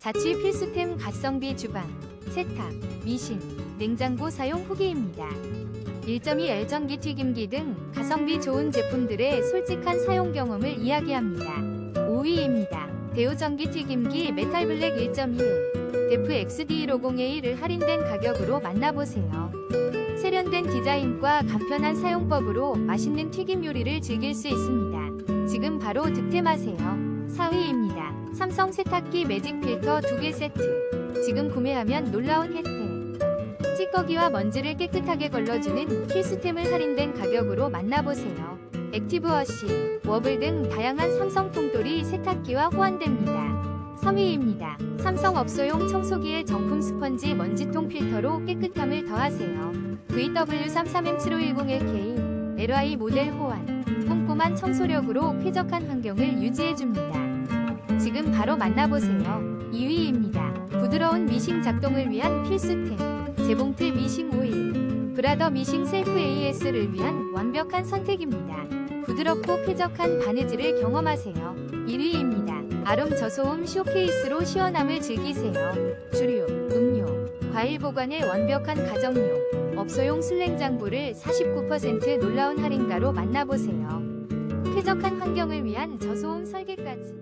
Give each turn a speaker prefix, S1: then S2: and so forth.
S1: 자취 필수템 가성비 주방, 세탁, 미신, 냉장고 사용 후기입니다. 1.2L 전기 튀김기 등 가성비 좋은 제품들의 솔직한 사용 경험을 이야기합니다. 5위입니다. 대우 전기 튀김기 메탈 블랙 1.1 데프 XD150A1을 할인된 가격으로 만나보세요. 세련된 디자인과 간편한 사용법으로 맛있는 튀김 요리를 즐길 수 있습니다. 지금 바로 득템하세요. 4위입니다. 삼성 세탁기 매직 필터 2개 세트. 지금 구매하면 놀라운 혜택. 찌꺼기와 먼지를 깨끗하게 걸러주는 필수템을 할인된 가격으로 만나보세요. 액티브워시, 워블 등 다양한 삼성 통돌이 세탁기와 호환됩니다. 3위입니다. 삼성 업소용 청소기의 정품 스펀지 먼지통 필터로 깨끗함을 더하세요. VW33M7510LK LY 모델 호환 꼼꼼한 청소력으로 쾌적한 환경을 유지해줍니다. 지금 바로 만나보세요. 2위입니다. 부드러운 미싱 작동을 위한 필수템 재봉틀 미싱 오일 브라더 미싱 셀프 AS를 위한 완벽한 선택입니다. 부드럽고 쾌적한 바느질을 경험하세요. 1위입니다. 아롬 저소음 쇼케이스로 시원함을 즐기세요. 주류, 음료, 과일 보관에 완벽한 가정용 업소용 술냉장고를 49% 놀라운 할인가로 만나보세요. 쾌적한 환경을 위한 저소음 설계까지.